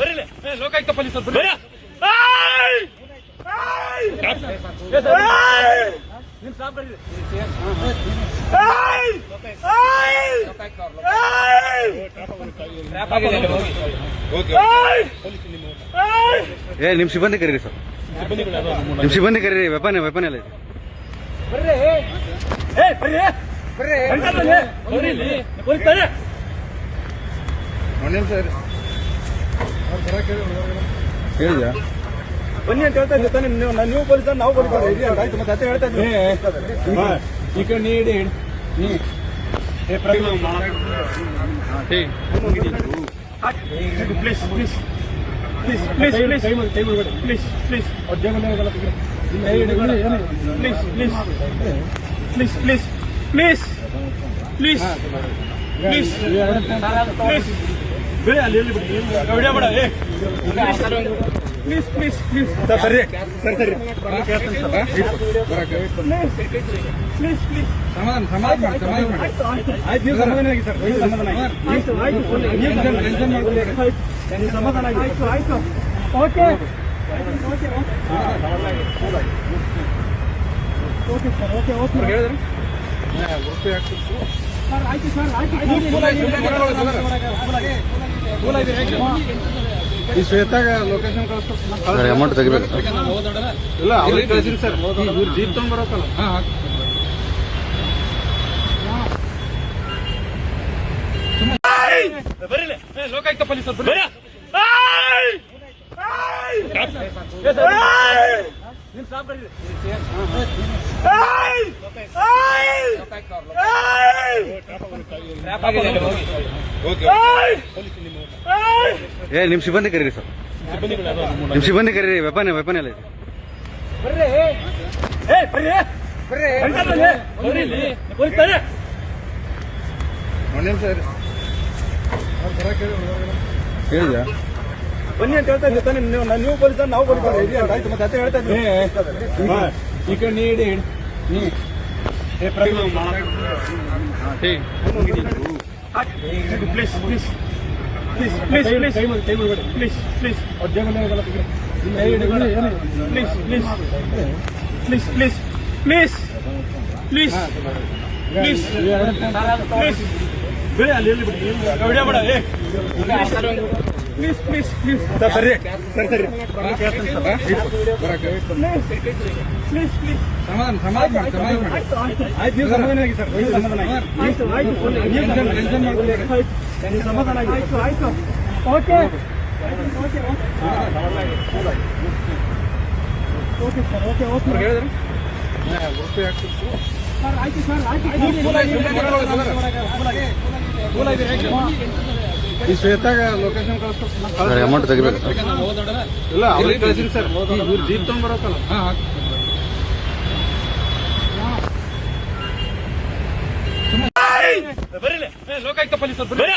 ಬರೀಲಿ. ಲೋಕಾಯುಕ್ತ ಪೊಲೀಸರು ಬರೀ ಏ ನಿಮ್ ಸಿಬ್ಬಂದಿ ಕರೀರಿ ಸರ್. ನಿಮ್ ಸಿಬ್ಬಂದಿ ಕರೀರಿ ವೆಪನ್ ವೆಪನ್ ಎಲ್ಲ ಇದೆ ಬರ್ರಿ. Sir police. ಹೇಳಿದ್ಯಾ? ಬನ್ನಿ ಅಂತ ಹೇಳ್ತಾ ಇದ್ದೆ ತಾನೆ. ನೀವು ನೀವು ಪೊಲೀಸ್ ನಾವು ಬರೀತಾರೆ ಇದೆ ಅಂತ ಆಯ್ತು. ಮತ್ತೆ ಅದೇ ಹೇಳ್ತಾ ಇದ್ದೀನಿ ಈ ಕಡೆ ನೀಡಿ please please please please please please please please please please please please please please ಬಿಡಿ. ಅಲ್ಲಿ ಎಲ್ಲಿ ಬಿಡಿ ವಿಡಿಯೋ ಮಾಡ ಏ ಪ್ಲೀಸ್ ಪ್ಲೀಸ್ ಪ್ಲೀಸ್ ಸರಿ ಸರಿ ಸರಿ ಪ್ಲೀಸ್ ಪ್ಲೀಸ್ ಸಮಾಧಾನ ಸಮಾಧಾನ ಮಾಡಿ ಸಮಾಧಾನ ಮಾಡಿ ಆಯ್ತು ನೀವು ಸಮಾಧಾನ ಆಗಿ ಸರ್ ನೀವು ಸಮಾಧಾನ ಆಗಿ ಆಯ್ತು ಆಯ್ತು ನೀವು ಟೆನ್ಷನ್ ಮಾಡ್ಕೊಳ್ಳಿ ನೀವು ಸಮಾಧಾನ ಆಗಿ ಆಯ್ತು ಆಯ್ತು okay okay sir okay okay ಹೇಳಿದ್ರೆ ಸರ್ ಆಯ್ತು ಸರ್ ಆಯ್ತು ಈ ಶ್ವೇತಾಗ ಲೊಕೇಶನ್ ಕಳಿಸ್ತಾರೆ ಸರ್ ಅಮೌಂಟ್ ತೆಗಿಬೇಕು. ಸರ್ ಇಲ್ಲ ಅವ್ರಿಗೆ ಕಳಿಸಿ ಸರ್. ಇವ್ರು ಜೀಪ್ ತಗೊಂಡ್ ಬರೋಕಲ್ಲ ಬರೀಲಿ ಲೋಕಾಯುಕ್ತ ಪೊಲೀಸ್ ಬರೀ ನಿಮ್ ಸಾಬ್ ಏ ನಿಮ್ಮ ಸಿಬ್ಬಂದಿ ಕರೀರಿ ಸರ್. ನಿಮ್ಮ ಸಿಬ್ಬಂದಿ ಕರೀರಿ ವೆಪನ್ ವೆಪನ್ ಎಲ್ಲ ಇದೆ. ಹೇಳಿದ್ಯಾ? ಬನ್ನಿ ಅಂತ ಹೇಳ್ತಾ ಇದ್ದೆ ತಾನೆ ನೀವು ಪೊಲೀಸ್ ನಾವು ಪೊಲೀಸ್ ಆಯ್ತು ಮತ್ತೆ ಅತ್ತೆ ಹೇಳ್ತಾ ಇದ್ದೀನಿ ಈ ನೀಡಿ please please please please please please please please please please please please please please ಬಿಡಿ ಅಲ್ಲಿ ಎಲ್ಲಿ ಬಿಡಿ ವಿಡಿಯೋ ಮಾಡ ಏ ಪ್ಲೀಸ್ ಪ್ಲೀಸ್ ಪ್ಲೀಸ್ ಸರಿ ಸರಿ. ಸರಿ ಪ್ಲೀಸ್ ಪ್ಲೀಸ್ ಸಮಾಧಾನ ಸಮಾಧಾನ ಮಾಡಿ ಸಮಾಧಾನ ಮಾಡಿ. ಆಯ್ತು ನೀವು ಸಮಾಧಾನ ಆಗಿ ಸರ್. ನೀವು ಸಮಾಧಾನ ಆಯ್ತು ಆಯ್ತು ನೀವು ಟೆನ್ಷನ್ ಮಾಡ್ಕೊಳ್ಳಿ ನೀವು ಸಮಾಧಾನ ಆಗಿ. ಆಯ್ತು ಆಯ್ತು. Okay. Okay sir. Okay okay ಹೇಳಿದ್ರೆ ಸರ್ ಆಯ್ತು ಸರ್. ಆಯ್ತು. ಈ ಶ್ವೇತಾಗ ಲೊಕೇಶನ್ ಕಳಿಸ್ತಾರೆ ಸರ್ ಅಮೌಂಟ್ ತೆಗಿಬೇಕು ಇಲ್ಲ ಅವ್ರಿಗೆ ಕಳಿಸಿರಿ ಸರ್. ಇವ್ರು ಜೀಪ್ ತಗೊಂಡ್ ಬರೋಕಲ್ಲ ಬರೀಲಿ ಲೋಕಾಯುಕ್ತ ಪೊಲೀಸರು ಬರ್ರಿ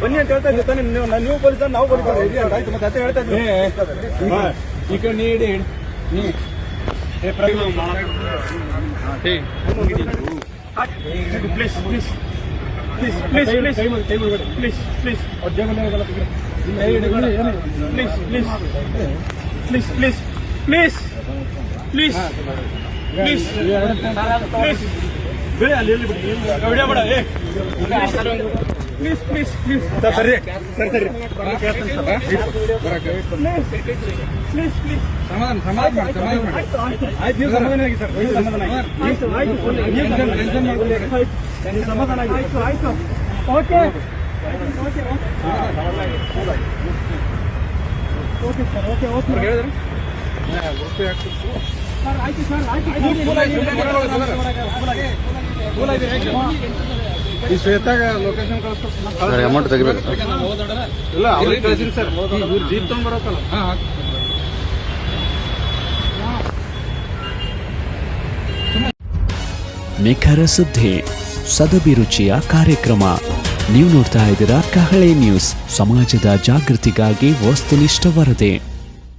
ಬನ್ನಿ ಅಂತ ಹೇಳ್ತಾ ಇದ್ದೀವಿ ತಾನೇ ನೀವು ನೀವು ಪೊಲೀಸ್ ನಾವು ಪೊಲೀಸ್ ಅಂತ ಆಯ್ತು ಮತ್ತೆ ಅದೇ ಹೇಳ್ತಾ ಇದ್ವಿ ಈ ಕಡೆ ನೀಡಿ please please please please please please please please please please please please please please ಬಿಡಿ ಅಲ್ಲಿ ಎಲ್ಲಿ ಬಿಡಿ ವಿಡಿಯೋ ಮಾಡ ಏ ಪ್ಲೀಸ್ ಪ್ಲೀಸ್ ಪ್ಲೀಸ್ ಸರಿ ಸರಿ ಸರಿ ಪ್ಲೀಸ್ ಪ್ಲೀಸ್ ಸಮಾಧಾನ ಸಮಾಧಾನ ಮಾಡಿ ಸಮಾಧಾನ ಮಾಡಿ ಆಯ್ತು ನೀವು ಸಮಾಧಾನ ಆಗಿ ಸರ್ ನೀವು ಸಮಾಧಾನ ಆಗಿ ಆಯ್ತು ಆಯ್ತು ನೀವು ಟೆನ್ಷನ್ ಮಾಡ್ಕೊಳ್ಳಿ ನೀವು ಸಮಾಧಾನ ಆಗಿ ಆಯ್ತು ಆಯ್ತು okay okay sir okay okay ಹೇಳಿದ್ರೆ ಸರ್ ಆಯ್ತು ಸರ್ ಆಯ್ತು ಈ ಶ್ವೇತಾಗ ಲೊಕೇಶನ್ ಕಳಿಸ್ಬೇಕು ಅಮೌಂಟ್ ತೆಗಿಬೇಕು. ಇಲ್ಲ ಅವ್ರಿಗೆ ಕಳಿಸಿರಿ ಸರ್ ಇವ್ರು ಜೀಪ್ ತೊಗೊಂಡ್ಬರತ್ತಲ್ಲ ನಿಖರ ಸುದ್ದಿ ಸದಭಿರುಚಿಯ ಕಾರ್ಯಕ್ರಮ. ನೀವು ನೋಡ್ತಾ ಇದ್ದೀರಾ ಕಹಳೆ ನ್ಯೂಸ್ ಸಮಾಜದ ಜಾಗೃತಿಗಾಗಿ ವಸ್ತುನಿಷ್ಠ ವರದಿ.